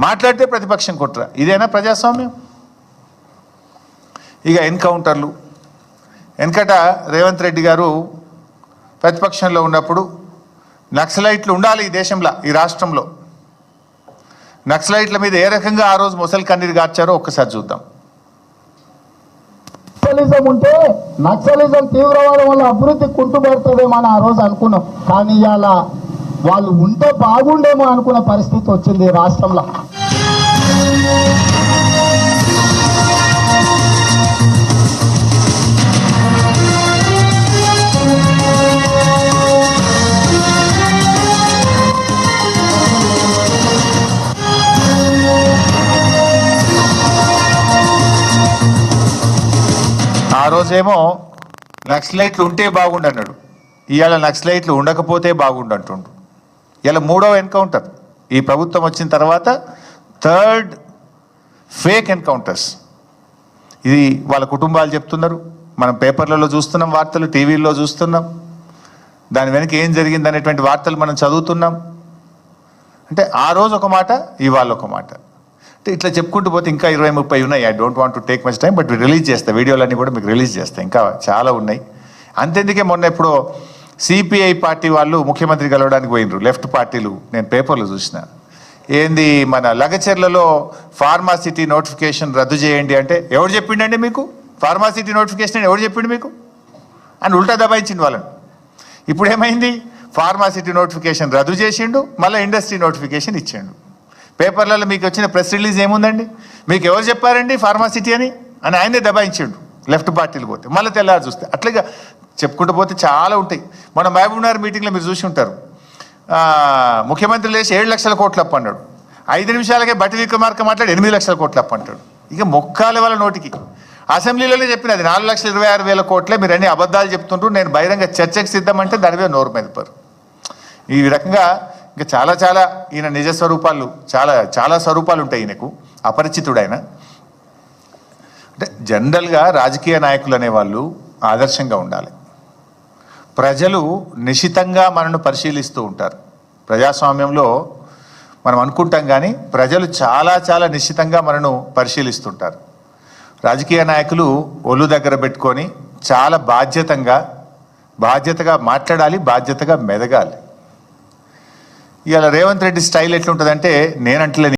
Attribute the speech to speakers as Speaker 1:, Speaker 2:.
Speaker 1: మాట్లాడితే ప్రతిపక్షం కుట్ర. ఇదేనా ప్రజాస్వామ్యం? ఇక ఎన్కౌంటర్లు. వెనకట రేవంత్ రెడ్డి గారు ప్రతిపక్షంలో ఉన్నప్పుడు నక్సలైట్లు ఉండాలి ఈ దేశంలో ఈ రాష్ట్రంలో. నక్సలైట్ల మీద ఏ రకంగా ఆ రోజు ముసలి కన్నీరు గార్చారో ఒక్కసారి చూద్దాం.
Speaker 2: నక్సలిజం ఉంటే నక్సలిజం తీవ్రవాదం వల్ల అభివృద్ధి కుంటుపడుతుందేమో అని ఆ రోజు అనుకున్నాం. కానీ ఇవాళ వాళ్ళు ఉంటే బాగుండేమో అనుకున్న పరిస్థితి వచ్చింది రాష్ట్రంలో.
Speaker 1: ఆ రోజేమో నక్సలైట్లు ఉంటే బాగుండు అన్నాడు. ఇవాళ నక్సలైట్లు ఉండకపోతే బాగుండు అంటుండు. ఇలా మూడవ ఎన్కౌంటర్. ఈ ప్రభుత్వం వచ్చిన తర్వాత థర్డ్ ఫేక్ ఎన్కౌంటర్స్. ఇది వాళ్ళ కుటుంబాలు చెప్తున్నారు. మనం పేపర్లలో చూస్తున్నాం వార్తలు టీవీల్లో చూస్తున్నాం. దాని వెనక ఏం జరిగింది అనేటువంటి వార్తలు మనం చదువుతున్నాం. అంటే ఆ రోజు ఒక మాట ఇవాళ ఒక మాట. అంటే ఇట్లా చెప్పుకుంటూ పోతే ఇంకా ఇరవై ముప్పై ఉన్నాయి. I don't want to take much time but release చేస్తా. వీడియోలన్నీ కూడా మీకు రిలీజ్ చేస్తా. ఇంకా చాలా ఉన్నాయి. అంతెందుకే మొన్న ఇప్పుడు సిపిఐ పార్టీ వాళ్ళు ముఖ్యమంత్రి కలవడానికి పోయినరు. లెఫ్ట్ పార్టీలు. నేను పేపర్లో చూసిన. ఏంది మన లగచెర్లలో ఫార్మాసిటీ నోటిఫికేషన్ రద్దు చేయండి అంటే ఎవరు చెప్పిండండి మీకు? ఫార్మాసిటీ నోటిఫికేషన్ అని ఎవరు చెప్పిండు మీకు? అని ఉల్టా దబాయించింది వాళ్ళని. ఇప్పుడు ఏమైంది ఫార్మాసిటీ నోటిఫికేషన్ రద్దు చేసిండు మళ్ళీ ఇండస్ట్రీ నోటిఫికేషన్ ఇచ్చిండు. పేపర్లలో మీకు వచ్చిన ప్రెస్ రిలీజ్ ఏముందండి? మీకు ఎవరు చెప్పారండి ఫార్మాసిటీ అని? అని ఆయనే దబాయించిండు. లెఫ్ట్ పార్టీలు పోతే మళ్ళీ తెల్లారి చూస్తే. అట్లాగా చెప్పుకుంటూ పోతే చాలా ఉంటాయి. మన మహబూబ్నగర్ మీటింగ్లో మీరు చూసి ఉంటారు. ముఖ్యమంత్రి లేచి ఏడు లక్షల కోట్లు అప్పు అన్నాడు. ఐదు నిమిషాలకే బట్టి విక్రమార్క మాట్లాడి ఎనిమిది లక్షల కోట్లు అప్పు అంటాడు. ఇక మొక్కాలి వాళ్ళ నోటికి. అసెంబ్లీలోనే చెప్పినది నాలుగు లక్షల ఇరవై ఆరు వేల కోట్లే మీరు అన్ని అబద్ధాలు చెప్తుంటూ నేను బహిరంగ చర్చకు సిద్ధమంటే దాని మీద నోరు మెదిపారు. ఈ రకంగా ఇంకా చాలా చాలా ఈయన నిజ స్వరూపాలు చాలా చాలా స్వరూపాలు ఉంటాయి ఈయనకు. అపరిచితుడైన. అంటే జనరల్గా రాజకీయ నాయకులు అనేవాళ్ళు ఆదర్శంగా ఉండాలి. ప్రజలు నిశితంగా మనను పరిశీలిస్తూ ఉంటారు. ప్రజాస్వామ్యంలో మనం అనుకుంటాం కానీ ప్రజలు చాలా చాలా నిశ్చితంగా మనను పరిశీలిస్తుంటారు. రాజకీయ నాయకులు ఒళ్ళు దగ్గర పెట్టుకొని చాలా బాధ్యతంగా బాధ్యతగా మాట్లాడాలి బాధ్యతగా మెదగాలి. ఇవాళ రేవంత్ రెడ్డి స్టైల్ ఎట్లుంటుందంటే నేనంటలే